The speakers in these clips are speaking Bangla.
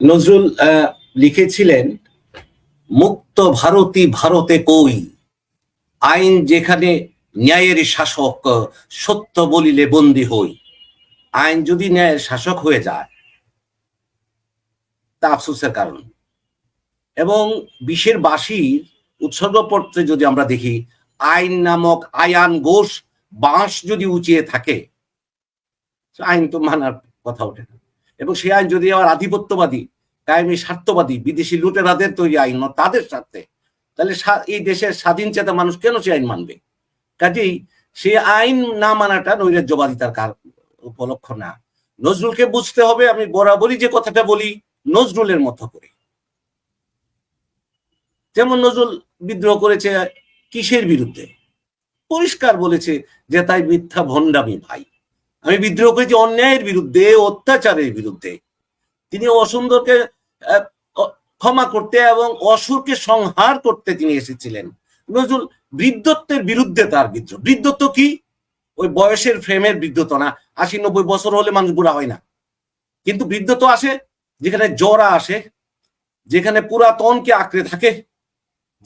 নজরুল লিখেছিলেন, মুক্ত ভারতী ভারতে কই? আইন যেখানে ন্যায়ের শাসক, সত্য বলিলে বন্দী হই। আইন যদি ন্যায়ের শাসক হয়ে যায়, তা আফসোসের কারণ। এবং বিশের বাসির উৎসর্গপত্রে যদি আমরা দেখি, আইন নামক আয়ান ঘোষ বাঁশ যদি উঁচিয়ে থাকে, আইন তো মানার কথা ওঠে না। এবং সেই আইন যদি আবার আধিপত্যবাদী কায়েমি স্বার্থবাদী বিদেশি লুটেরাদের তৈরি আইন নয়, তাদের স্বার্থে তাহলে এই দেশের স্বাধীন চেতা মানুষ কেন সে আইন মানবে? কাজেই সে আইন না মানাটা নৈরাজ্যবাদিতার কার উপলক্ষ না। নজরুলকে বুঝতে হবে আমি বরাবরই যে কথাটা বলি নজরুলের মতো করে। যেমন নজরুল বিদ্রোহ করেছে কিসের বিরুদ্ধে? পরিষ্কার বলেছে যে তাই মিথ্যা ভণ্ডামি ভাই। আমি বিদ্রোহ করেছি অন্যায়ের বিরুদ্ধে, অত্যাচারের বিরুদ্ধে। তিনি অসুন্দরকে ক্ষমা করতে এবং অসুরকে সংহার করতে তিনি এসেছিলেন। নজরুল বৃদ্ধত্বের বিরুদ্ধে তার বিদ্রোহ। বৃদ্ধত্ব কি? ওই বয়সের ফ্রেমের বৃদ্ধত্ব না। আশি নব্বই বছর হলে মানুষ বুড়া হয় না। কিন্তু বৃদ্ধত্ব আসে যেখানে জরা আসে, যেখানে পুরাতনকে আঁকড়ে থাকে,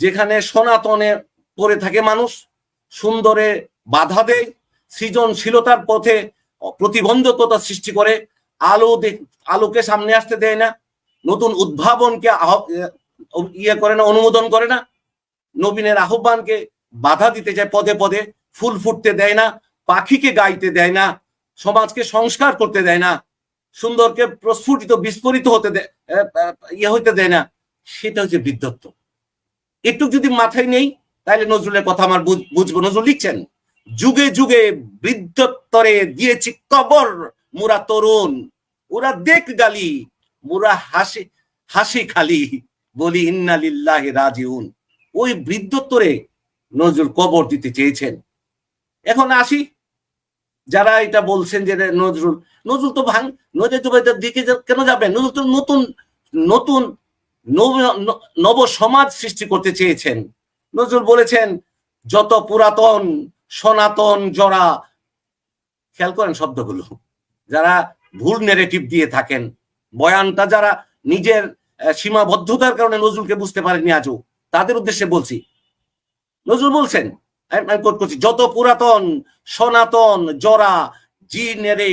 যেখানে সনাতনে পড়ে থাকে মানুষ, সুন্দরে বাধা দেয়, সৃজনশীলতার পথে প্রতিবন্ধকতা সৃষ্টি করে, আলো আলোকে সামনে আসতে দেয় না, নতুন উদ্ভাবনকে ইয়ে করে না, অনুমোদন করে না, নবীনের আহ্বানকে বাধা দিতে চায় পদে পদে ফুল ফুটতে দেয় না, পাখিকে গাইতে দেয় না, সমাজকে সংস্কার করতে দেয় না, সুন্দরকে প্রস্ফুটিত, বিস্ফোরিত হতে ইয়ে হইতে দেয় না, সেটা হচ্ছে বৃদ্ধত্ব। একটু যদি মাথায় নেই তাহলে নজরুলের কথা আমার বুঝ- বুঝব। নজরুল লিখছেন? যুগে যুগে বৃদ্ধত্তরে দিয়েছি কবর, মুরা তরুণ। ওরা দেখ গালি, মুরা হাসি হাসি খালি। বলি ইন্নালিল্লাহ রাজিউন। ওই বৃদ্ধত্তরে নজরুল কবর দিতে চেয়েছেন। এখন আসি, যারা এটা বলছেন যে নজরুল নজরুল তো ভাঙ নজরুল দিকে কেন যাবেন নজরুল তো নতুন নতুন নব সমাজ সৃষ্টি করতে চেয়েছেন। নজরুল বলেছেন, যত পুরাতন সনাতন জরা। খেয়াল করেন শব্দগুলো। যারা ভুল নেরেটিভ দিয়ে থাকেন, বয়ানটা যারা নিজের সীমাবদ্ধতার কারণে নজরুলকে বুঝতে পারেনি আজও, তাদের উদ্দেশ্যে বলছি। নজরুল বলছেন করছি, যত পুরাতন, সনাতন, জরা জি নেরে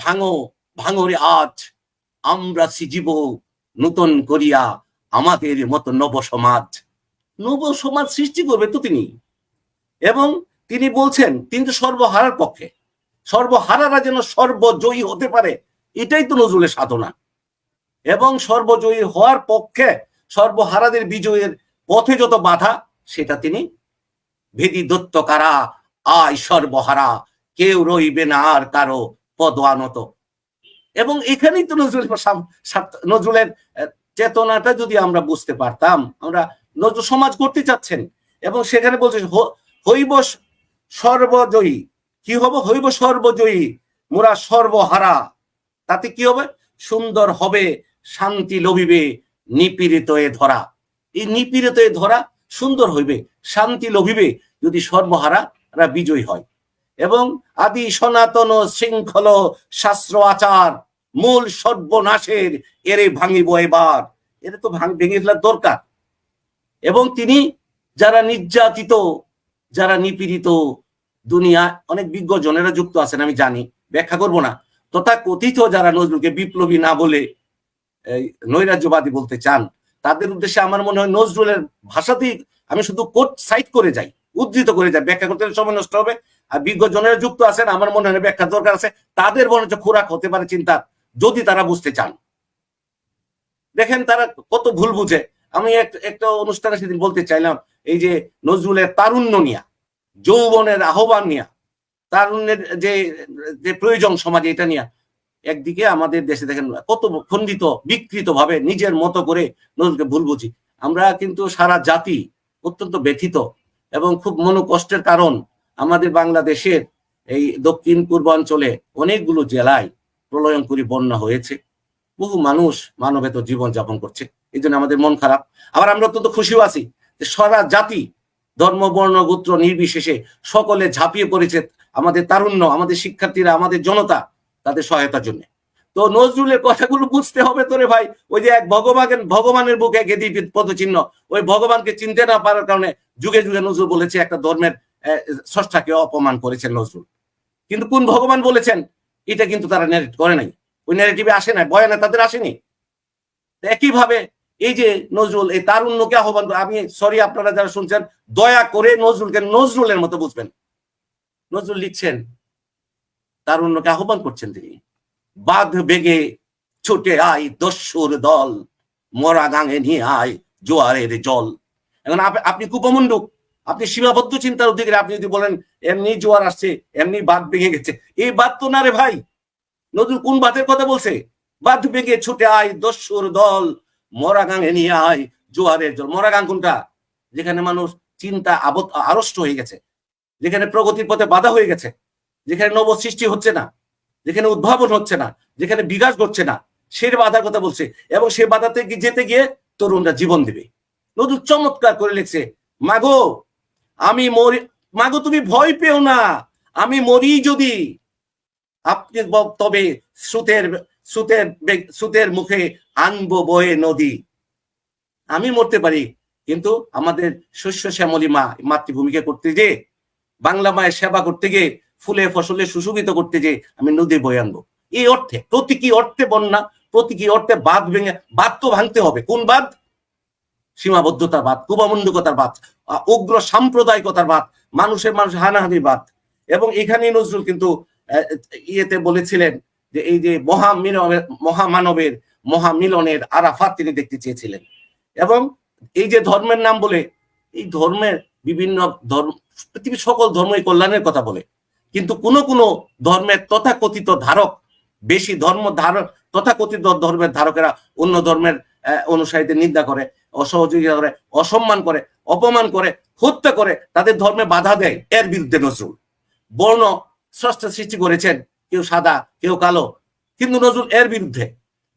ভাঙো, ভাঙরে আজ, আমরা সিজিব নূতন করিয়া আমাদের মতো নব সমাজ নব সমাজ সৃষ্টি করবে তো তিনি। এবং তিনি বলছেন, তিনি তো সর্বহারার পক্ষে। সর্বহারারা যেন সর্বজয়ী হতে পারে, এটাই তো নজরুলের সাধনা। এবং সর্বজয়ী হওয়ার পক্ষে সর্বহারাদের বিজয়ের পথে যত বাধা, সেটা তিনি ভেদি দত্ত কারা আয় সর্বহারা, কেউ রইবে না আর কারও পদ আনত এবং এখানেই তো নজরুল নজরুলের চেতনাটা যদি আমরা বুঝতে পারতাম, আমরা নজরুল সমাজ করতে চাচ্ছেন, এবং সেখানে বলছে হইব সর্বজয়ী। কি হবে? হইব সর্বজয়ী। মোরা সর্বহারা। তাতে কি হবে? সুন্দর হবে, শান্তি লভিবে, নিপীড়িত এ ধরা। এই নিপীড়িত এ ধরা সুন্দর হইবে, শান্তি লভিবে যদি সর্বহারা বিজয়ী হয়। এবং আদি সনাতন শৃঙ্খল শাস্ত্র আচার মূল সর্বনাশের এরে ভাঙিব এবার। এর তো ভেঙে ফেলার দরকার। এবং তিনি যারা নির্যাতিত যারা নিপীড়িত দুনিয়া, অনেক বিজ্ঞ জনেরা যুক্ত আছেন, আমি জানি, ব্যাখ্যা করব না। তথা কথিত যারা নজরুলকে বিপ্লবী না বলে নৈরাজ্যবাদী বলতে চান, তাদের উদ্দেশ্যে আমার মনে হয় নজরুলের ভাষাতেই আমি শুধু কোট সাইট করে যাই, উদ্ধৃত করে যাই, ব্যাখ্যা করতে সময় নষ্ট হবে। আর বিজ্ঞ জনেরা যুক্ত আছেন, আমার মনে হয় ব্যাখ্যা দরকার আছে, তাদের বরঞ্চ খোরাক হতে পারে চিন্তা যদি তারা বুঝতে চান। দেখেন তারা কত ভুল বুঝে। আমি একটা অনুষ্ঠানে সেদিন বলতে চাইলাম এই যে নজরুলের তারুণ্য নিয়া, যৌবনের আহ্বান নিয়া, তারুণ্যের যে যে প্রয়োজন সমাজে এটা নিয়ে, একদিকে আমাদের দেশে দেখেন কত খণ্ডিত বিকৃত ভাবে নিজের মতো করে নজরুলকে ভুল বুঝি। আমরা কিন্তু সারা জাতি অত্যন্ত ব্যথিত এবং খুব মনোকষ্টের কারণ আমাদের বাংলাদেশের এই দক্ষিণ পূর্বাঞ্চলে অনেকগুলো জেলায় প্রলয়ঙ্করী বন্যা হয়েছে। বহু মানুষ মানবেত জীবন যাপন করছে। এই জন্য আমাদের মন খারাপ। আবার আমরা অত্যন্ত খুশিও আছি। সারা জাতি ধর্ম, বর্ণ, গোত্র নির্বিশেষে সকলে ঝাঁপিয়ে পড়েছে আমাদের তারুণ্য, আমাদের শিক্ষার্থীরা, আমাদের জনতা তাদের সহায়তার জন্য। তো নজরুলের কথাগুলো বুঝতে হবে তোরে ভাই। ওই যে এক ভগবানের ভগবানের বুকে গেদি পদচিহ্ন, ওই ভগবানকে চিনতে না পারার কারণে যুগে যুগে নজরুল বলেছে একটা ধর্মের স্রষ্টাকে অপমান করেছেন নজরুল। কিন্তু কোন ভগবান বলেছেন? এটা কিন্তু তারা ন্যারেট করে নাই। ওই ন্যারেটিভে আসে নাই, বয়ানে তাদের আসেনি। একইভাবে এই যে নজরুল, এই তারুণ্যকে আহ্বান আমি সরি আপনারা যারা শুনছেন, দয়া করে নজরুলকে নজরুলের মতো বুঝবেন। নজরুল লিখছেন, তারুণ্যকে আহ্বান করছেন তিনি। বাঘ বেগে ছুটে আয় দস্যুর দল, মরা গাঙে নিয়ে আয় জোয়ারের জল। এখন আপ- আপনি কুপমণ্ডুক আপনি সীমাবদ্ধ চিন্তার অধিকারী, আপনি যদি বলেন, এমনি জোয়ার আসছে, এমনি বাঁধ ভেঙে গেছে এই বাদ তো না রে ভাই। নজরুল কোন বাদের কথা বলছে? বাঁধ ভেঙে ছুটে আয় দস্যুর দল মরা গাঙে নিয়ে আয় জোয়ারের জল। মরা গাং কোনটা? যেখানে মানুষ চিন্তা আবদ্ধ, আড়ষ্ট হয়ে গেছে। যেখানে প্রগতির পথে বাধা হয়ে গেছে। যেখানে নব সৃষ্টি হচ্ছে না। যেখানে উদ্ভাবন হচ্ছে না। যেখানে বিকাশ ঘটছে না। সে বাধার কথা বলছে। এবং সে বাধাতে যেতে গিয়ে তরুণরা জীবন দিবে। নদুর চমৎকার করে লিখছে, মাগো, আমি মরি, মাগো, তুমি ভয় পেও না। আমি মরি যদি। আপনি তবে স্রোতের স্রোতের বেগ- স্রোতের মুখে আনব বয়ে নদী। আমি মরতে পারি, কিন্তু আমাদের শস্য শ্যামলী মা মাতৃভূমিকে করতে যে বাংলা মায়ের সেবা করতে গিয়ে, ফুলে ফসলে সুশোভিত করতে যে আমি নদী বয়ে আনব। এই অর্থে, প্রতীকী অর্থে বন্যা, প্রতীকী অর্থে বাদ ভেঙে বাদ তো ভাঙতে হবে। কোন বাদ সীমাবদ্ধতার বাদ কুবামুন্ডকতার বাদ উগ্র সাম্প্রদায়িকতার বাদ মানুষের মানুষ হানাহানি বাদ এবং এখানেই নজরুল কিন্তু ইয়েতে বলেছিলেন যে এই যে মহামিলনের মহামানবের মহামিলনের আরাফাত তিনি দেখতে চেয়েছিলেন। এবং এই যে ধর্মের নাম বলে, এই ধর্মের বিভিন্ন ধর্ম, পৃথিবীর সকল ধর্মই কল্যাণের কথা বলে। কিন্তু কোন কোন ধর্মের তথাকথিত ধারক, বেশি ধর্ম ধারক, তথাকথিত ধর্মের ধারকেরা অন্য ধর্মের অনুসারীদের নিন্দা করে, অসহযোগিতা করে, অসম্মান করে, অপমান করে, হত্যা করে, তাদের ধর্মে বাধা দেয়, এর বিরুদ্ধে নজরুল। বর্ণ স্রষ্টা সৃষ্টি করেছেন কেউ সাদা, কেউ কালো। কিন্তু নজরুল এর বিরুদ্ধে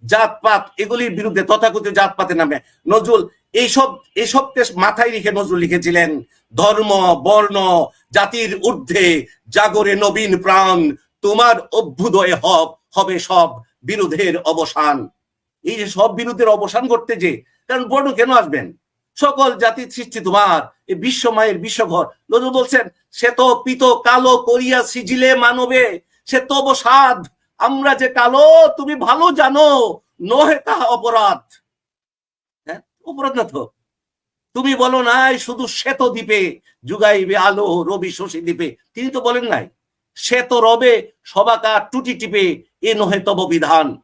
জাতপাত, এগুলির বিরুদ্ধে তথাকথিত জাতপাতের নামে নজরুল এইসব এইসবকে মাথায় রেখে নজরুল লিখেছিলেন, ধর্ম, বর্ণ, জাতির ঊর্ধ্বে জাগরে নবীন প্রাণ, তোমার অভ্যুদয় হব হবে সব বিরোধের অবসান। এই যে সব বিরোধের অবসান করতে যে, কারণ বর্ণ কেন আসবেন? সকল জাতির সৃষ্টি তোমার বিশ্ব মায়ের বিশ্বঘর। নজরুল বলছেন সে তো পিত, কালো করিয়া সিজিলে মানবে সে তো অবসাদ আমরা যে কালো, তুমি ভালো জানো, নহে তাহা অপরাধ। হ্যাঁ অপরাধ না তো। তুমি বলো নাই শুধু শ্বেত দ্বীপে যুগাইবে আলো, রবি শশী দ্বীপে। তিনি তো বলেন নাই, শ্বেত রবে সবাকা টুটি টিপে, এ নহে তব বিধান।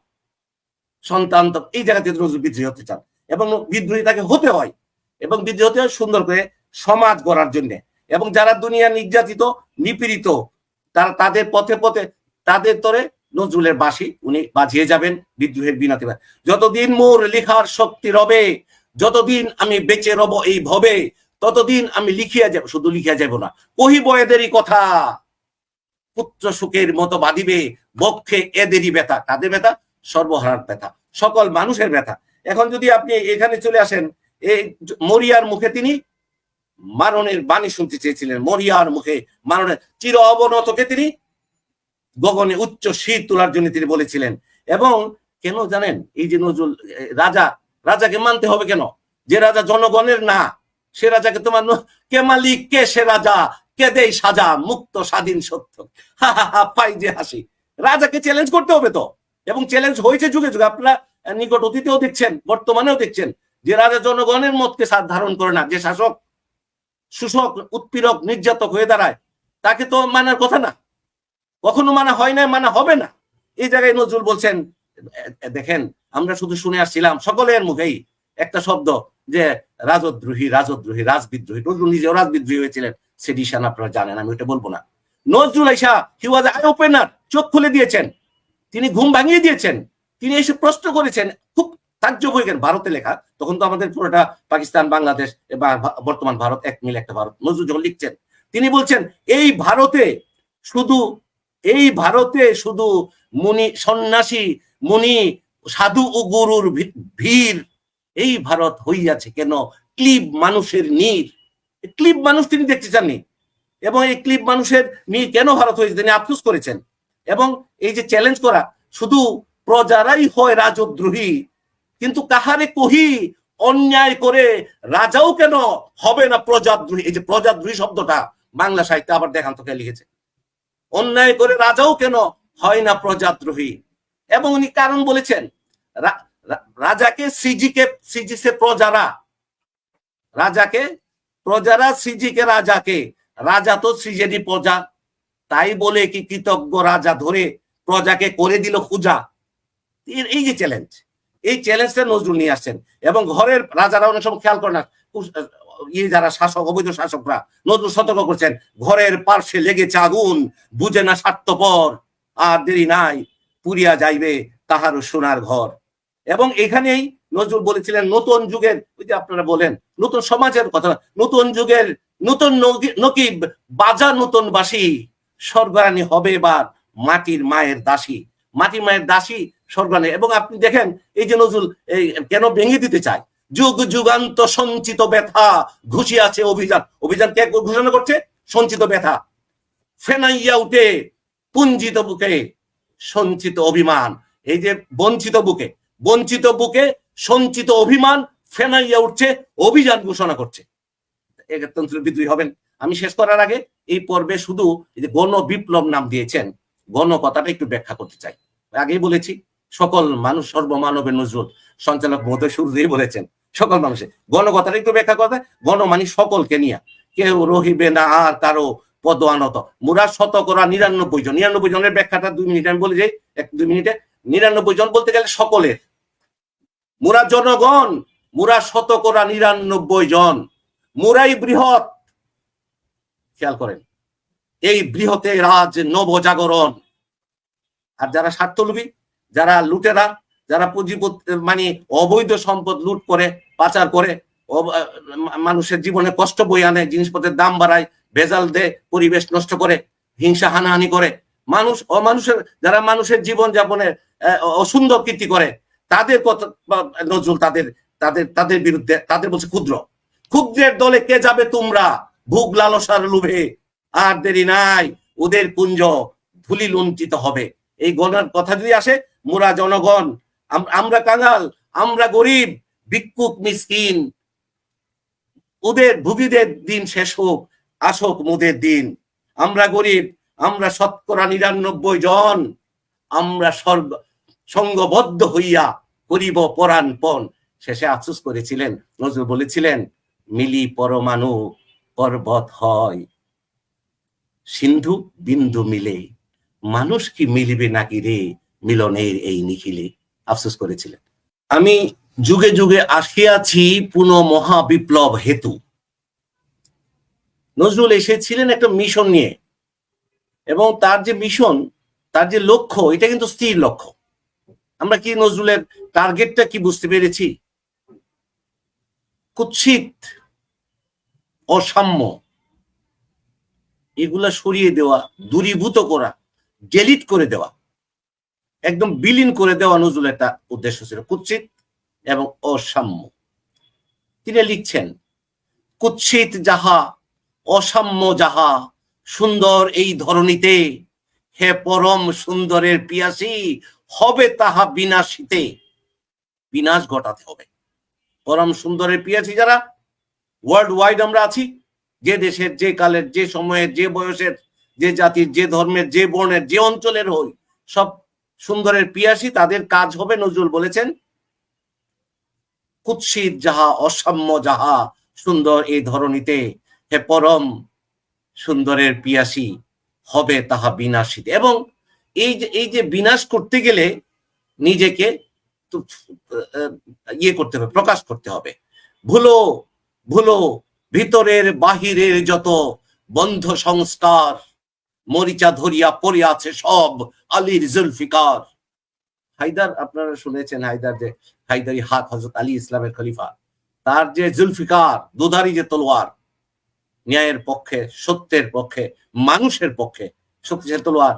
সন্তান এই জায়গাতে নজরুল বিদ্রোহী হতে চান। এবং বিদ্রোহী তাকে হতে হয়। এবং বিদ্রোহী হতে হয় সুন্দর করে সমাজ গড়ার জন্য। এবং যারা দুনিয়া নির্যাতিত, নিপীড়িত তারা তাদের পথে পথে তাদের তরে নজরুলের বাসি উনি বাজিয়ে যাবেন বিদ্রোহের বিনাতে। যতদিন মোর লিখার শক্তি রবে, যতদিন আমি বেঁচে রব এই ভবে, ততদিন আমি লিখিয়া যাব, শুধু লিখিয়া যাব না, কহিব এদেরই কথা। পুত্র সুখের মতো বাঁধিবে, বক্ষে এদেরই ব্যথা। তাদের ব্যথা? সর্বহারার ব্যথা, সকল মানুষের ব্যথা। এখন যদি আপনি এখানে চলে আসেন এই মরিয়ার মুখে তিনি মারণের বাণী শুনতে চেয়েছিলেন মরিয়ার মুখে মারণের চির অবনতকে তিনি গগনে উচ্চ শীত তোলার জন্য তিনি বলেছিলেন। এবং কেন জানেন, এই যে নজরুল রাজা, রাজাকে মানতে হবে কেন? যে রাজা জনগণের না, সে রাজাকে তোমার কে মালিক, কে সে রাজা, কে দেই সাজা, মুক্ত, স্বাধীন, সত্য। হা পাই যে হাসি। রাজাকে চ্যালেঞ্জ করতে হবে তো। এবং চ্যালেঞ্জ হয়েছে যুগে যুগে। আপনারা নিকট অতীতেও দেখছেন, বর্তমানেও দেখছেন, যে রাজা জনগণের মতকে ধারণ করে না, যে শাসক শোষক উৎপীড়ক, নির্যাতক হয়ে দাঁড়ায়। তাকে তো মানার কথা না। কখনো মানা হয় না মানা হবে না। এই জায়গায় নজরুল বলছেন দেখেন, আমরা শুধু শুনে আসছিলাম সকলের মুখেই একটা শব্দ যে রাজদ্রোহী রাজদ্রোহী, রাজবিদ্রোহী। নজরুল নিজেও রাজবিদ্রোহী হয়েছিলেন। সেডিশন আপনারা জানেন, আমি ওটা বলব না। নজরুল আইসা হি ওয়াজ আই ওপেনার চোখ খুলে দিয়েছেন। তিনি ঘুম ভাঙিয়ে দিয়েছেন। তিনি এসে প্রশ্ন করেছেন, খুব তাজ্জব হয়ে গেলেন ভারতে লেখা। তখন তো আমাদের পুরোটা পাকিস্তান, বাংলাদেশ বা বর্তমান ভারত এক মিল একটা ভারত। নজরুল যখন লিখছেন, তিনি বলছেন, এই ভারতে শুধু, এই ভারতে শুধু মুনি সন্ন্যাসী, মুনি সাধু ও গুরুর ভিড়, এই ভারত হইয়াছে কেন? ক্লিব মানুষের নীর। ক্লিব মানুষ তিনি দেখতে চাননি। এবং এই ক্লিব মানুষের নীর কেন ভারত হয়েছে তিনি আফসোস করেছেন। এবং এই যে চ্যালেঞ্জ করা, শুধু প্রজারাই হয় রাজদ্রোহী কিন্তু কাহারে কহি অন্যায় করে রাজাও কেন হবে না প্রজাদ্রোহী? এই যে প্রজাদ্রোহী শব্দটা বাংলা সাহিত্যে আবার দেখান তোকে লিখেছে। অন্যায় করে রাজাও কেন হয় না প্রজাদ্রোহী? এবং উনি কারণ বলেছেন রাজাকে সিজিকে, সিজিসে প্রজারা। রাজাকে, প্রজারা সিজিকে রাজাকে, রাজা তো সৃজেনি প্রজা। তাই বলে কি কৃতজ্ঞ রাজা ধরে প্রজাকে করে দিল খুজা। এই যে চ্যালেঞ্জ এই চ্যালেঞ্জটা নজরুল নিয়ে আসছেন। এবং ঘরের রাজারা অনেক সময় খেয়াল করে না যারা শাসক, অবৈধ শাসকরা, নজরুল সতর্ক করছেন, ঘরের পার্শ্বে লেগেছে আগুন বুঝে না স্বার্থপর, আর দেরি নাই পুরিয়া যাইবে তাহারও সোনার ঘর। এবং এখানেই নজরুল বলেছিলেন, নতুন যুগের, ওই যে আপনারা বলেন, নতুন সমাজের কথা, নতুন যুগের, নতুন নকিব, বাজা নতুন বাসী স্বর্গারানী হবে এবার মাটির মায়ের দাসী। মাটির মায়ের দাসী স্বর্গারানী এবং আপনি দেখেন, এই যে নজরুল, এই কেন ভেঙে দিতে চায়? যুগ যুগান্ত সঞ্চিত ব্যথা ঘুষিয়াছে অভিযান। অভিযান কে ঘোষণা করছে? সঞ্চিত ব্যথা। ফেনাইয়া উঠে পুঞ্জিত বুকে সঞ্চিত অভিমান। এই যে বঞ্চিত বুকে বঞ্চিত বুকে সঞ্চিত অভিমান, ফেনাইয়া উঠছে, অভিযান ঘোষণা করছে। একতন্ত্র বিদ্রোহী হবেন। আমি শেষ করার আগে এই পর্বে শুধু এই যে গণ বিপ্লব নাম দিয়েছেন। গণ কথাটা একটু ব্যাখ্যা করতে চাই। আগেই বলেছি সকল মানুষ সর্বমানবের নজরুল। সঞ্চালক মহোদয় শুরুতেই বলেছেন, সকল মানুষের গণ কথাটা একটু ব্যাখ্যা করতে গণ মানে সকলকে নিয়ে। কেউ রহিবে না আর কারও পদ আনত মুরা শতকরা নিরানব্বই জন। নিরানব্বই জনের ব্যাখ্যাটা দুই মিনিট আমি বলে যাই এক দুই মিনিটে। নিরানব্বই জন বলতে গেলে সকলের। মুরা জনগণ, মুরা শতকরা নিরানব্বই জন। মুরাই বৃহৎ। খেয়াল করেন, এই বৃহতে রাজ নবজাগরণ। আর যারা স্বার্থলোভী যারা লুটেরা, যারা পুঁজিপতি মানে অবৈধ সম্পদ লুট করে, পাচার করে মানুষের জীবনে কষ্ট বই আনে, জিনিসপত্রের দাম বাড়ায়, ভেজাল দেয়, পরিবেশ নষ্ট করে, হিংসা হানাহানি করে। মানুষ, অমানুষের, যারা মানুষের জীবন যাপনের অসুন্দর কীর্তি করে, তাদের বা, নজরুল তাদের তাদের তাদের বিরুদ্ধে, তাদের বলছে ক্ষুদ্র। ক্ষুদ্রের দলে কে যাবে তোমরা? ভুগ লালসার লোভে। আর দেরি নাই, ওদের কুঞ্জ ধুলি লুঞ্চিত হবে। এই গণের কথা যদি আসে মোরা জনগণ, আম- আমরা কাঙাল, আমরা গরিব, ভিক্ষুক, মিসকিন। ওদের ভুগিদের দিন শেষ হোক, আসক মোদের দিন। আমরা গরিব, আমরা শতকরা নিরানব্বই জন। আমরা স্বর্গ, সঙ্গবদ্ধ হইয়া করিব পরাণপণ। শেষে আফসোস করেছিলেন, নজরুল বলেছিলেন, মিলি পরমাণু পর্বত হয়। সিন্ধু বিন্দু মিলে, মানুষ কি মিলিবে নাকি রে? মিলনের এই নিখিলে আফসোস করেছিলেন। আমি যুগে যুগে আসিয়াছি পুনঃ মহাবিপ্লব হেতু। নজরুল এসেছিলেন একটা মিশন নিয়ে এবং তার যে মিশন, তার যে লক্ষ্য, এটা কিন্তু স্থির লক্ষ্য। আমরা কি নজরুলের টার্গেটটা কি বুঝতে পেরেছি? কুৎসিত, অসাম্য, এগুলা সরিয়ে দেওয়া, দূরীভূত করা ডেলিট করে দেওয়া। একদম বিলীন করে দেওয়া নজরুল একটা উদ্দেশ্য ছিল, কুৎসিত এবং অসাম্য। তিনি লিখছেন, কুৎসিত যাহা, অসাম্য যাহা, সুন্দর এই ধরনীতে হে পরম সুন্দরের পিয়াসী, হবে তাহা বিনাশিতে। বিনাশ ঘটাতে হবে। পরম সুন্দরের পিয়াসি যারা ওয়ার্ল্ড ওয়াইড আমরা আছি, যে দেশের, যে কালের, যে সময়ের, যে বয়সের, যে জাতির, যে ধর্মের, যে বর্ণের, যে অঞ্চলের হই, সব সুন্দরের পিয়াসী, তাদের কাজ হবে, নজরুল বলেছেন কুৎসিত যাহা অসাম্য, যাহা সুন্দর এই ধরনীতে, হে পরম সুন্দরের পিয়াসী, হবে তাহা বিনাশিত। এবং এই যে এই যে বিনাশ করতে গেলে নিজেকে ইয়ে করতে হবে, প্রকাশ করতে হবে। ভুলো ভুলো, ভিতরের বাহিরের যত বন্ধ সংস্কার মরিচা ধরিয়া পড়ে আছে সব আলীর জুলফিকার। হায়দার, আপনারা শুনেছেন হায়দার যে হায়দারি হাত হজরত আলী ইসলামের খলিফা। তার যে জুলফিকার, দুধারি যে তলোয়ার, ন্যায়ের পক্ষে, সত্যের পক্ষে, মানুষের পক্ষে, শক্তিশালী তলোয়ার,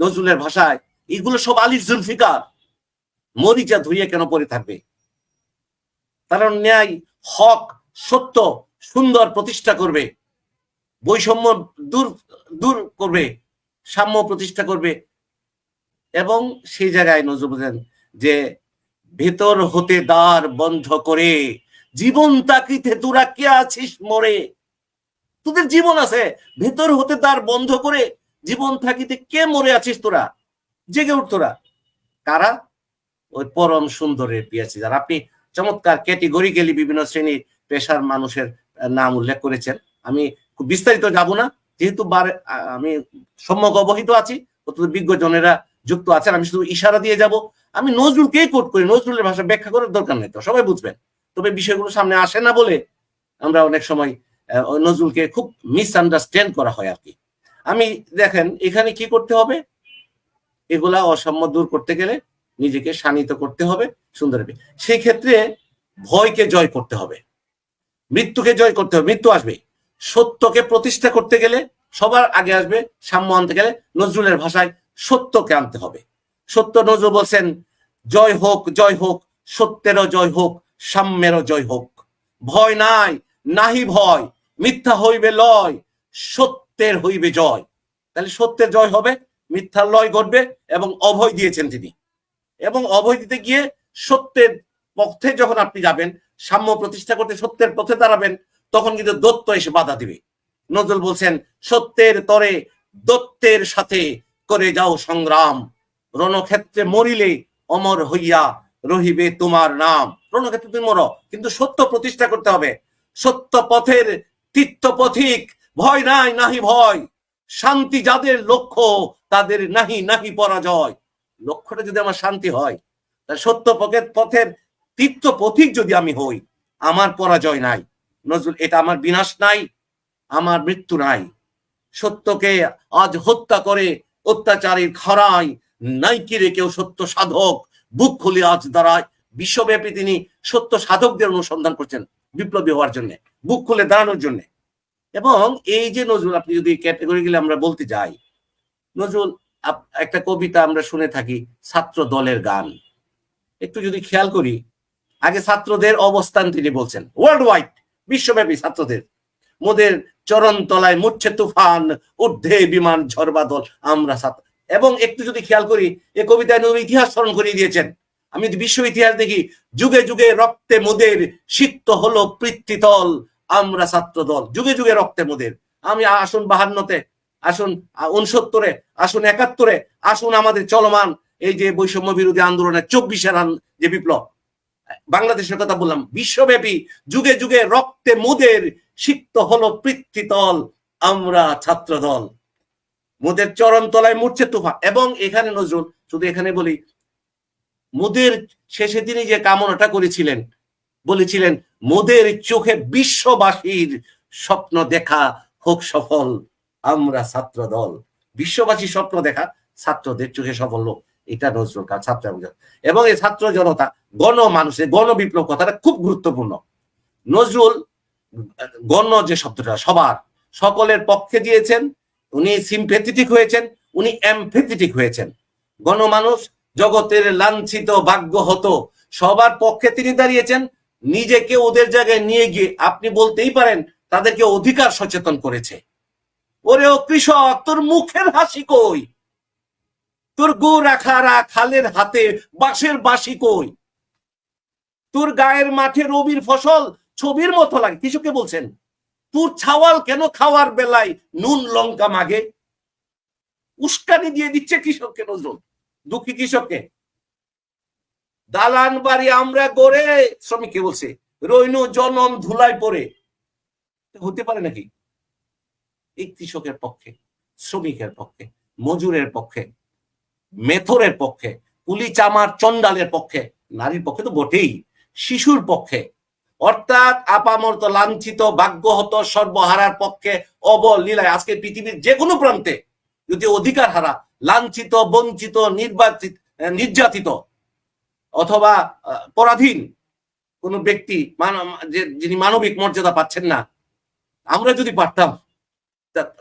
নজরুলের ভাষায়, এগুলো সব আলীর জুলফিকার। মরিচা ধরিয়া কেন পড়ে থাকবে? কারণ ন্যায়, হক, সত্য, সুন্দর প্রতিষ্ঠা করবে। বৈষম্য দূর দূর করবে, সাম্য প্রতিষ্ঠা করবে। এবং সেই জায়গায় নজর বলছেন যে ভেতর হতে দ্বার বন্ধ করে, জীবন তাকিতে তোরা কে আছিস মরে। তোদের জীবন আছে, ভেতর হতে দ্বার বন্ধ করে জীবন থাকিতে কে মরে আছিস তোরা? জেগে উঠ তোরা। কারা? ওই পরম সুন্দরের পিয়াছি যারা আপনি চমৎকার ক্যাটেগরিক্যালি বিভিন্ন শ্রেণির পেশার মানুষের নাম উল্লেখ করেছেন। আমি বিস্তারিত যাব না। যেহেতু আমি সম্যক অবহিত আছি, অত্যন্ত বিজ্ঞজনেরা যুক্ত আছেন, আমি শুধু ইশারা দিয়ে যাব। আমি নজরুলকেই কোট করি, নজরুলের ভাষা ব্যাখ্যা করার দরকার নেই তো, সবাই বুঝবেন। তবে বিষয়গুলো সামনে আসে না বলে আমরা অনেক সময় নজরুলকে খুব মিসআন্ডারস্ট্যান্ড করা হয় আর কি। আমি, দেখেন, এখানে কি করতে হবে? এগুলা অসাম্য দূর করতে গেলে নিজেকে শানিত করতে হবে, সুন্দর সেই ক্ষেত্রে ভয়কে জয় করতে হবে। মৃত্যুকে জয় করতে হবে, মৃত্যু আসবে। সত্যকে প্রতিষ্ঠা করতে গেলে সবার আগে আসবে, সাম্য আনতে গেলে নজরুলের ভাষায় সত্যকে আনতে হবে। সত্য নজরুল বলছেন, জয় হোক জয় হোক, সত্যেরও জয় হোক, সাম্যেরও জয় হোক। ভয় নাই, নাহি ভয়, মিথ্যা হইবে লয়, সত্যের হইবে জয়। তাহলে সত্যের জয় হবে, মিথ্যার লয় ঘটবে এবং অভয় দিয়েছেন তিনি। এবং অভয় দিতে গিয়ে সত্যের পথে যখন আপনি যাবেন, সাম্য প্রতিষ্ঠা করতে সত্যের পথে দাঁড়াবেন তখন কিন্তু দত্ত এসে বাধা দিবে। নজরুল বলছেন, সত্যের তরে দত্তের সাথে করে যাও সংগ্রাম। রণক্ষেত্রে মরিলে অমর হইয়া রহিবে তোমার নাম। রণক্ষেত্রে তুমি মরো, কিন্তু সত্য প্রতিষ্ঠা করতে হবে। সত্য পথের তীর্থ পথিক, ভয় নাই, নাহি ভয়। শান্তি যাদের লক্ষ্য, তাদের নাহি নাহি পরাজয়। লক্ষ্যটা যদি আমার শান্তি হয়, তাহলে সত্য পথের তীর্থ পথিক যদি আমি হই, আমার পরাজয় নাই। নজরুল, এটা আমার বিনাশ নাই, আমার মৃত্যু নাই। সত্যকে আজ হত্যা করে অত্যাচারীর খরায় নাই কিরে কেউ সত্য সাধক? বুক খুলে আজ দাঁড়ায়। বিশ্বব্যাপী তিনি সত্য সাধকদের অনুসন্ধান করছেন বিপ্লবী হওয়ার জন্য, বুক খুলে দাঁড়ানোর জন্য। এবং এই যে নজরুল, আপনি যদি ক্যাটেগরি গেলে আমরা বলতে যাই, নজরুল একটা কবিতা আমরা শুনে থাকি, ছাত্র দলের গান। একটু যদি খেয়াল করি, আগে ছাত্রদের অবস্থান তিনি বলছেন ওয়ার্ল্ড ওয়াইড বিশ্বব্যাপী ছাত্রদের। মোদের চরণ তলায় মুচ্ছে তুফান, ঊর্ধ্বে বিমান ঝড়বাদল আমরা ছাত্র। এবং একটু যদি খেয়াল করি, এ কবিতায় নবী ইতিহাস স্মরণ করিয়ে দিয়েছেন। আমি যদি বিশ্ব ইতিহাস দেখি, যুগে যুগে রক্তে মোদের সিক্ত হলো পৃথিতল আমরা ছাত্র দল। যুগে যুগে রক্তে মোদের। আমি আসুন বাহান্নতে, আসুন উনসত্তরে আসুন একাত্তরে, আসুন আমাদের চলমান এই যে বৈষম্য বিরোধী আন্দোলনের চব্বিশের যে বিপ্লব। বাংলাদেশের কথা বললাম, বিশ্বব্যাপী যুগে যুগে রক্তে মোদের সিক্ত হলো পৃথিতল আমরা ছাত্র দল মোদের চরণ তলায় মুড়ছে তুফান। এবং এখানে নজরুল, শুধু এখানে বলি, মোদের শেষে তিনি যে কামনাটা করেছিলেন, বলেছিলেন, মোদের চোখে বিশ্ববাসীর স্বপ্ন দেখা হোক সফল, আমরা ছাত্র দল বিশ্ববাসীর স্বপ্ন দেখা ছাত্রদের চোখে সফল হোক। এটা নজরুল কাজ ছাত্র এবং এই ছাত্র জনতা গণ মানুষের গণ বিপ্লব কথাটা খুব গুরুত্বপূর্ণ। নজরুল, গণ যে শব্দটা, সবার, সকলের পক্ষে দিয়েছেন, উনি সিম্পেথেটিক হয়েছেন, উনি এমফেথেটিক হয়েছেন। গণমানুষ, জগতের লাঞ্ছিত ভাগ্য হতো, সবার পক্ষে তিনি দাঁড়িয়েছেন, নিজেকে ওদের জায়গায় নিয়ে গিয়ে আপনি বলতেই পারেন, তাদেরকে অধিকার সচেতন করেছে। ওরে ও কৃষক, তোর মুখের হাসি কই? তোর গো রাখারা খালের হাতে, বাঁশের বাঁশি কই? তোর গায়ের মাঠে রবির ফসল ছবির মতো লাগে। কৃষককে বলছেন, তোর ছাওয়াল কেন খাওয়ার বেলায় নুন, লঙ্কা মাগে? উস্কানি দিয়ে দিচ্ছে কৃষককে নজরুল। দুঃখী কৃষককে। দালান বাড়ি আমরা গড়ে, শ্রমিককে বলছে রইনু জনম ধুলাই পড়ে। হতে পারে নাকি? এই কৃষকের পক্ষে, শ্রমিকের পক্ষে, মজুরের পক্ষে মেথরের পক্ষে কুলি চামার চন্ডালের পক্ষে, নারীর পক্ষে তো বটেই, শিশুর পক্ষে। অর্থাৎ আপামর্ত লাঞ্ছিত, ভাগ্যহত, সর্বহারার পক্ষে, অবলীলায় আজকে পৃথিবীর যে কোনো প্রান্তে যদি অধিকার হারা, লাঞ্ছিত, বঞ্চিত, নির্বাচিত নির্যাতিত, অথবা পরাধীন কোন ব্যক্তি যিনি মানবিক মর্যাদা পাচ্ছেন না, আমরা যদি পারতাম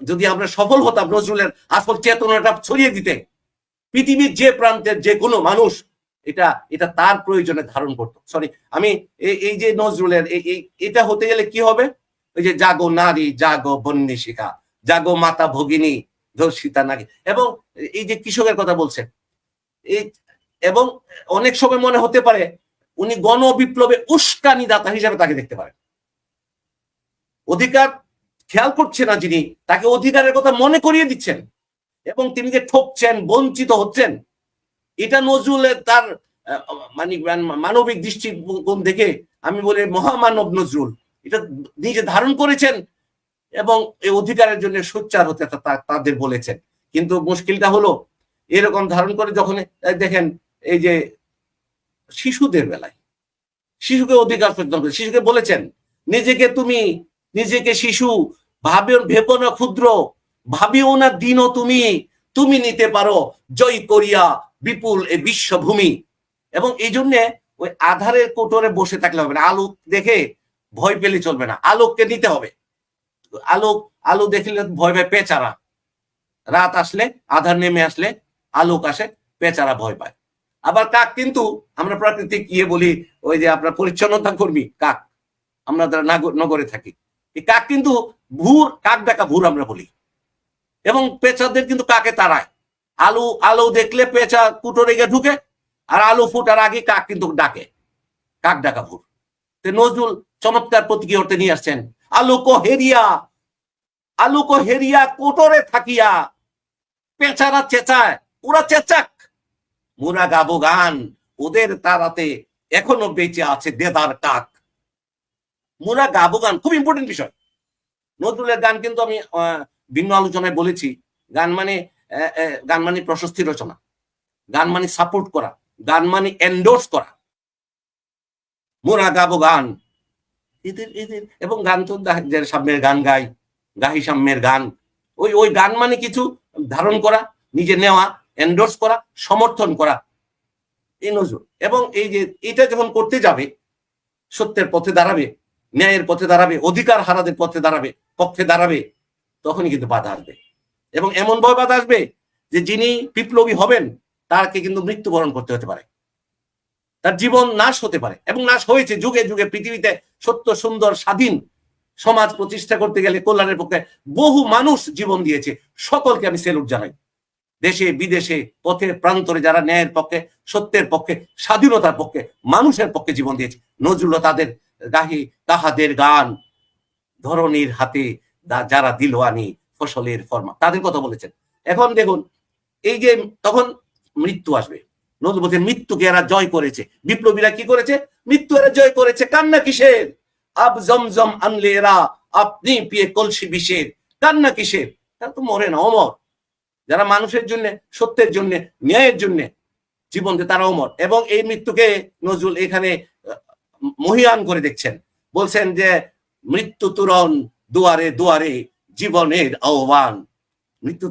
যদি আমরা সফল হতাম নজরুলের আসল চেতনাটা ছড়িয়ে দিতে পৃথিবীর যে প্রান্তের যে কোনো মানুষ, এটা এটা তার প্রয়োজনে ধারণ করতো। সরি আমি এই- যে নজরুলের এটা হতে গেলে কি হবে? ওই যে জাগো নারী, জাগো বন্যিশিকা জাগো মাতা ভগিনী, ধর্ষিতা নারী। এবং এই যে কৃষকের কথা বলছেন, এই, এবং অনেক সময় মনে হতে পারে উনি গণ বিপ্লবে উস্কানি দাতা হিসাবে তাকে দেখতে পারেন। অধিকার খেয়াল করছে না যিনি, তাকে অধিকারের কথা মনে করিয়ে দিচ্ছেন। এবং তিনি যে ঠকছেন, বঞ্চিত হচ্ছেন, এটা নজরুলের তার মানে মানবিক দৃষ্টিকোণ দেখে আমি বলি মহামানব নজরুল। এটা নিজে ধারণ করেছেন এবং এই অধিকারের জন্য সোচ্চার হতে তাদের বলেছেন। কিন্তু মুশকিলটা হলো, এরকম ধারণ করে যখন দেখেন, এই যে শিশুদের বেলায়, শিশুকে অধিকার করে, শিশুকে বলেছেন, নিজেকে তুমি, নিজেকে শিশু, ভাবে ভেবো না ক্ষুদ্র ভাবিও না দিনও তুমি তুমি নিতে পারো জয় করিয়া বিপুল এ বিশ্বভূমি। এবং এই জন্যে ওই আধারের কোটরে বসে থাকলে হবে না। আলো দেখে ভয় পেলে চলবে না। আলোককে নিতে হবে। আলোক, আলো দেখলে ভয় পায় পেচারা। রাত আসলে, আধার নেমে আসলে আলোক আসে, পেচারা ভয় পায়। আবার কাক কিন্তু আমরা প্রাকৃতিক ইয়ে বলি, ওই যে আপনার পরিচ্ছন্নতা কর্মী, কাক। আমরা নগরে থাকি। এই কাক কিন্তু ভুর, কাক ডাকা ভুর আমরা বলি। এবং পেঁচাদের কিন্তু কাকে তাড়ায়? আলু, আলো দেখলে পেঁচা কুটো রেগে ঢুকে, আর আলু ফুটার আগে কাক কিন্তু ডাকে। কাক ডাকা ভুর নজরুল চমৎকার প্রতীকী অর্থে নিয়ে আসছেন। আলোক হেরিয়া আলোক হেরিয়া কোটরে থাকিয়া পেঁচারা চেঁচায় ওরা চেঁচাক। মোরা গাবো গান, ওদের তারাতে এখনও বেঁচে আছে দেদার কাক। মোরা গাবো গান, খুব ইম্পর্টেন্ট বিষয়। নজরুলের গান কিন্তু আমি ভিন্ন আলোচনায় বলেছি, গান মানে গান মানে প্রশস্তি রচনা, গান মানে সাপোর্ট করা, গান মানে এন্ডোর্স করা। মোরা গাবো গান। এদের এদের, এবং গান তো সাম্যের গান গাই, গাহি সাম্যের গান। ওই ওই গান মানে কিছু ধারণ করা, নিজে নেওয়া এন্ডোর্স করা, সমর্থন করা। এই নজর। এবং এই যে, এটা যখন করতে যাবে, সত্যের পথে দাঁড়াবে, ন্যায়ের পথে দাঁড়াবে, অধিকার হারাদের পথে দাঁড়াবে, পক্ষে দাঁড়াবে তখনই কিন্তু বাধা আসবে। এবং এমন ভয় বাধা আসবে যে যিনি বিপ্লবী হবেন তাকে কিন্তু মৃত্যুবরণ করতে হতে পারে। তার জীবন নাশ হতে পারে এবং নাশ হয়েছে যুগে যুগে পৃথিবীতে সত্য, সুন্দর, স্বাধীন সমাজ প্রতিষ্ঠা করতে গেলে কল্যাণের পক্ষে বহু মানুষ জীবন দিয়েছে। সকলকে আমি সেলুট জানাই। দেশে, বিদেশে, পথে, প্রান্তরে যারা ন্যায়ের পক্ষে, সত্যের পক্ষে, স্বাধীনতার পক্ষে, মানুষের পক্ষে জীবন দিয়েছে, নজরুল তাদের গাহি, তাহাদের গান ধরনীর হাতে যারা দিলওয়ানি ফসলের ফরমা তাদের কথা বলেছেন। এখন দেখুন, এই যে তখন মৃত্যু আসবে। বলছেন, মৃত্যুকে এরা জয় করেছে। বিপ্লবীরা কি করেছে? মৃত্যু এরা জয় করেছে। কান্না কিসের? আব জমজম আনলে এরা আপনি পিয়ে কলসি বিষের। কান্না কিসের? তারা তো মরে না, অমর। যারা মানুষের জন্য, সত্যের জন্য, ন্যায়ের জন্য জীবন তারা অমর এবং এই মৃত্যুকে নজরুল এখানে মহিয়ান করে দেখছেন। বলছেন যে, মৃত্যু তুরন দুয়ারে দুয়ারে জীবনের আহ্বান। মৃত্যু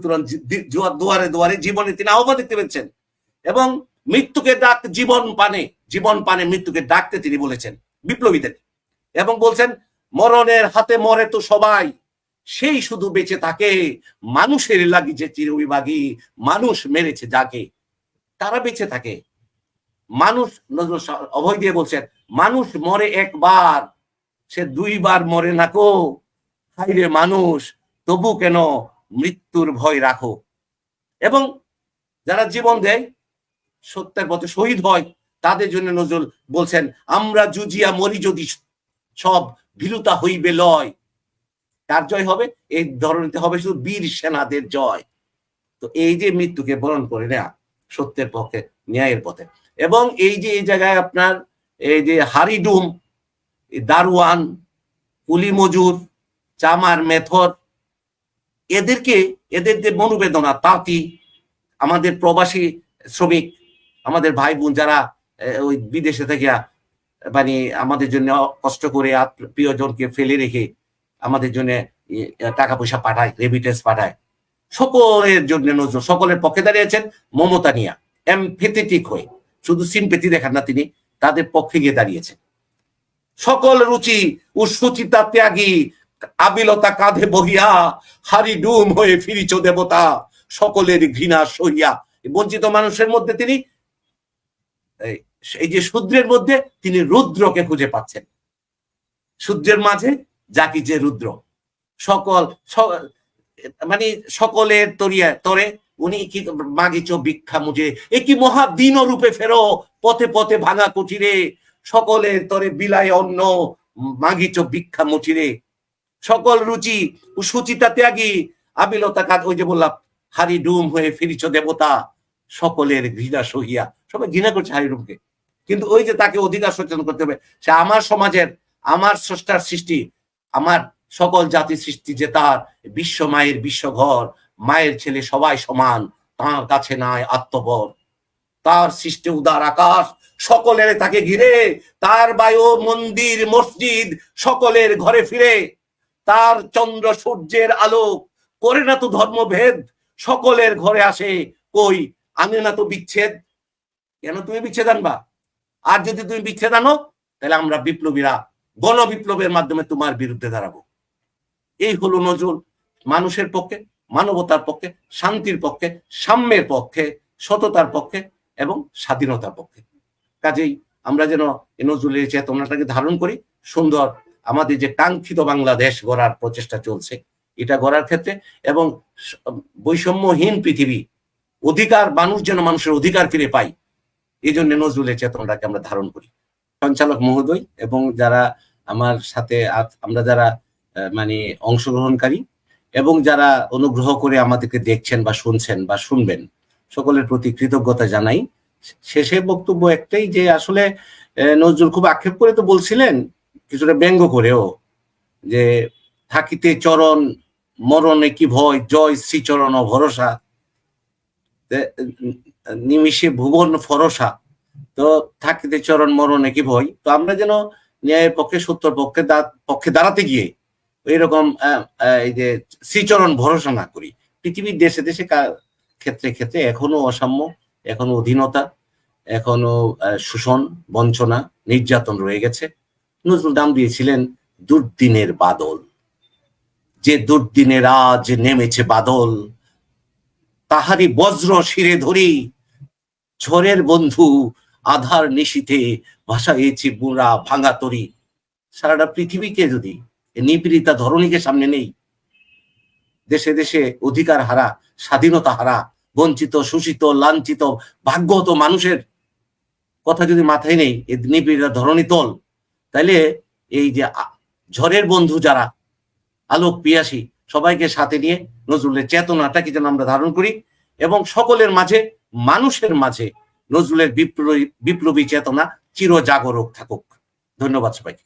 দুয়ারে দুয়ারে জীবনে তিনি আহ্বান দেখতে পেয়েছেন। এবং মৃত্যুকে ডাক জীবন পানে জীবন পানে মৃত্যুকে ডাকতে তিনি বলেছেন, বিপ্লবীদের। এবং বলছেন, মরণের হাতে মরে তো সবাই, সেই শুধু বেঁচে থাকে, মানুষের লাগি যে চিরবিভাগী, মানুষ মেরেছে যাকে, তারা বেঁচে থাকে। মানুষ নজরুল অভয় দিয়ে বলছেন, মানুষ মরে একবার, সে দুইবার মরে না কো হাইরে মানুষ, তবু কেন মৃত্যুর ভয় রাখো? এবং যারা জীবন দেয়, সত্যের পথে শহীদ হয়, তাদের জন্য নজরুল বলছেন, আমরা জুজিয়া মরি যদি সব ভীরুতা হইবে লয়। কার জয় হবে, এই ধরনের হবে শুধু বীর সেনাদের জয়। তো এই যে মৃত্যুকে বরণ করে নেয়া, সত্যের পক্ষে, ন্যায়ের পথে। এবং এই যে, এই জায়গায় আপনার এই যে হারিডুম দারোয়ান কুলি মজুর চামার মেথর, এদেরকে, এদের যে মনোবেদনা তাঁতি আমাদের প্রবাসী শ্রমিক, আমাদের ভাই বোন যারা ওই বিদেশে থেকে মানে আমাদের জন্য কষ্ট করে প্রিয়জনকে ফেলে রেখে আমাদের জন্য টাকা পয়সা পাঠায় রেমিটেন্স পাঠায়, সকলের জন্য নজর, সকলের পক্ষে দাঁড়িয়েছেন মমতা নিয়া এমফেথেটিক হয়ে, শুধু সিম্পেথি দেখান না তিনি, তাদের পক্ষে গিয়ে দাঁড়িয়েছেন। সকল রুচি ও সুচিতা ত্যাগী আবিলতা কাঁধে বহিয়া হারি ডুম হয়ে ফিরিচ দেবতা, সকলের ঘৃণা সহিয়া। বঞ্চিত মানুষের মধ্যে তিনি, এই- যে শূদ্রের মধ্যে তিনি রুদ্রকে খুঁজে পাচ্ছেন। শূদ্রের মাঝে জাকি যে রুদ্র। সকল মানে সকলের তরিয়া তরে উনি কি মাগিচ ভিক্ষা মুজে এ কি মহাদিন রূপে ফেরো, পথে পথে ভাঙা কুচিরে সকলের তরে বিলায় অন্ন মাগিচ ভিক্ষা মুচিরে সকল রুচি সুচিতা ত্যাগী আবিলতা কাজ ওই যে বললাম হারি ডুম হয়ে ফিরিছ দেবতা, সকলের ঘৃণা সহিয়া। সবাই ঘৃণা করছে হারি ডুমকে। কিন্তু ওই যে তাকে অধিকার সচেতন করতে হবে, সে আমার সমাজের, আমার স্রষ্টার সৃষ্টি, আমার সকল জাতি সৃষ্টি যে তার, বিশ্ব মায়ের বিশ্বঘর মায়ের ছেলে সবাই সমান, তার কাছে নাই আত্মবর। তার সৃষ্টি উদার আকাশ, সকলের তাকে ঘিরে, তার বায়ু মন্দির, মসজিদ, সকলের ঘরে ফিরে তার চন্দ্র সূর্যের আলোক করে না তো ধর্মভেদ সকলের ঘরে আসে, কই? আনে না তো বিচ্ছেদ। কেন তুমি বিচ্ছেদ আনবা? আর যদি তুমি বিচ্ছেদ আনো, তাহলে আমরা বিপ্লবীরা গণ বিপ্লবের মাধ্যমে তোমার বিরুদ্ধে দাঁড়াবো। এই হলো নজরুল। মানুষের পক্ষে, মানবতার পক্ষে, শান্তির পক্ষে, সাম্যের পক্ষে, সততার পক্ষে এবং স্বাধীনতার পক্ষে। কাজেই আমরা যেন নজরুলের চেতনাটাকে ধারণ করি, সুন্দর আমাদের যে কাঙ্ক্ষিত বাংলাদেশ গড়ার প্রচেষ্টা চলছে, এটা গড়ার ক্ষেত্রে এবং বৈষম্যহীন পৃথিবী, অধিকার, মানুষ যেন মানুষের অধিকার ফিরে পাই এই জন্য নজরুলের চেতনাটাকে আমরা ধারণ করি। সঞ্চালক মহোদয় এবং যারা আমার সাথে আমরা যারা মানে অংশগ্রহণকারী এবং যারা অনুগ্রহ করে আমাদেরকে দেখছেন বা শুনছেন বা শুনবেন, সকলের প্রতি কৃতজ্ঞতা জানাই। শেষে বক্তব্য একটাই যে আসলে নজরুল খুব আক্ষেপ করে তো বলছিলেন কিছুটা ব্যঙ্গ করেও যে থাকিতে চরণ মরণে কি ভয় জয় শ্রীচরণ ভরসা নিমিষে ভুবন ফরসা তো থাকিতে চরণ মরণে কি ভয়? তো আমরা যেন ন্যায়ের পক্ষে সত্যর পক্ষে পক্ষে দাঁড়াতে গিয়ে আহ, এই যে শ্রীচরণ ভরসা না করি। পৃথিবীর দেশে দেশে ক্ষেত্রে ক্ষেত্রে এখনও অসাম্য এখনও অধীনতা এখনও শোষণ বঞ্চনা নির্যাতন রয়ে গেছে। নজরুল নাম দিয়েছিলেন দুর্দিনের বাদল। যে দুর্দিনের আজ নেমেছে বাদল তাহারি বজ্র শিরে ধরি ঝড়ের বন্ধু আধার নিশীথে ভাসাইছি বুড়া ভাঙা তরি। সারাটা পৃথিবীকে যদি এ নিপীড়িতা ধরণীকে সামনে নেই, দেশে দেশে অধিকার হারা, স্বাধীনতা হারা, বঞ্চিত, শোষিত, লাঞ্ছিত, ভাগ্যহত মানুষের কথা যদি মাথায় নেই এই নিপীড়িতা ধরণী তল তাইলে এই যে ঝড়ের বন্ধু যারা, আলোক পিয়াসী, সবাইকে সাথে নিয়ে নজরুলের চেতনাটাকে যেন আমরা ধারণ করি এবং সকলের মাঝে, মানুষের মাঝে নজরুলের বিপ্লবী বিপ্লবী চেতনা চির জাগরক থাকুক। ধন্যবাদ সবাইকে।